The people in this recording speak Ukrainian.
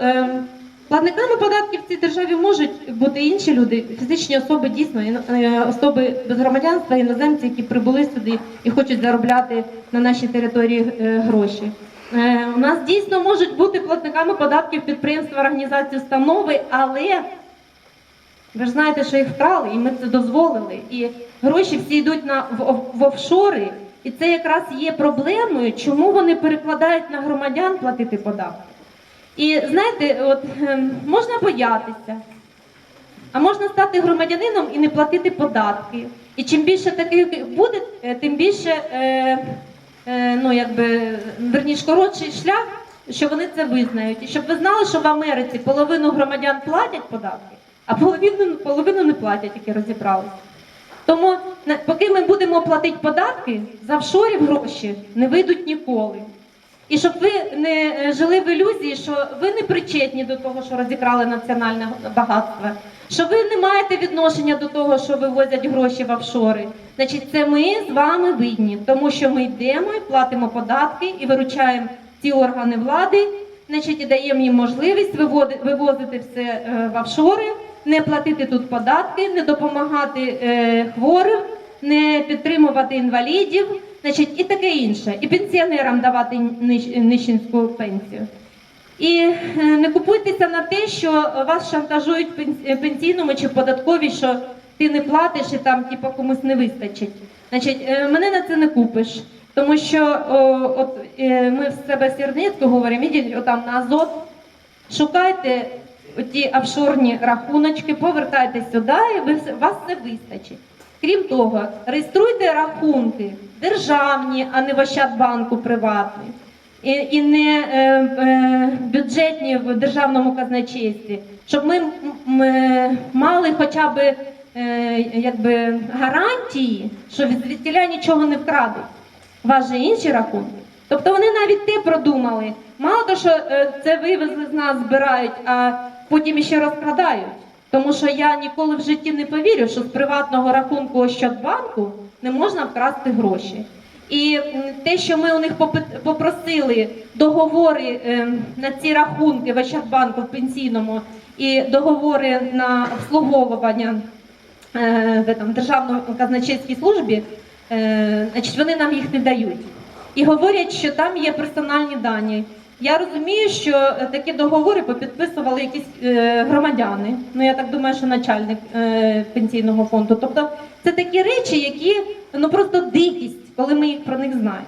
е, платниками податків в цій державі можуть бути інші люди, фізичні особи дійсно, е, особи без громадянства, іноземці, які прибули сюди і хочуть заробляти на нашій території е, гроші. Е, у нас дійсно можуть бути платниками податків підприємства, організації, установи, але ви ж знаєте, що їх вкрали, і ми це дозволили. І гроші всі йдуть на в, в офшори, і це якраз є проблемою, чому вони перекладають на громадян платити податки. І знаєте, от ем, можна боятися, а можна стати громадянином і не платити податки. І чим більше таких буде, е, тим більше е, е, ну, якби, верніш, коротший шлях, що вони це визнають. І щоб ви знали, що в Америці половину громадян платять податки, а половину, половину не платять, які розібралися. Тому поки ми будемо платити податки, з офшорів гроші не вийдуть ніколи. І щоб ви не е, жили в ілюзії, що ви не причетні до того, що розікрали національне багатство, що ви не маєте відношення до того, що вивозять гроші в офшори. Значить, це ми з вами винні, тому що ми йдемо і платимо податки і виручаємо ці органи влади, значить, і даємо їм можливість вивозити все е, в офшори, не платити тут податки, не допомагати е, хворим, не підтримувати інвалідів, значить, і таке інше, і пенсіонерам давати нищенську пенсію. І е, не купуйтеся на те, що вас шантажують е, пенсійному чи податкові, що ти не платиш і там типу, комусь не вистачить. Значить, е, мене на це не купиш. Тому що о, от, ми в себе Сірницьку говоримо, ідіть отам на Азот, шукайте ті офшорні рахуночки, повертайтесь сюди, і вас все вистачить. Крім того, реєструйте рахунки державні, а не в Ощадбанку приватні. І, не е, е, бюджетні в державному казначействі, щоб ми м- мали хоча б е, якби гарантії, що від звідтіля нічого не вкрадуть. У інші рахунки. Тобто вони навіть те продумали. Мало того, що е, це вивезли з нас, збирають, а потім іще розкрадають. Тому що я ніколи в житті не повірю, що з приватного рахунку Ощадбанку не можна вкрасти гроші. І те, що ми у них попросили договори е, на ці рахунки в Ощадбанку в пенсійному і договори на обслуговування е, в этом, Державній казначейській службі, е, значить, вони нам їх не дають. І говорять, що там є персональні дані. Я розумію, що е, такі договори попідписували якісь е, громадяни. Ну я так думаю, що начальник е, пенсійного фонду. Тобто це такі речі, які ну просто дикість, коли ми їх про них знаємо.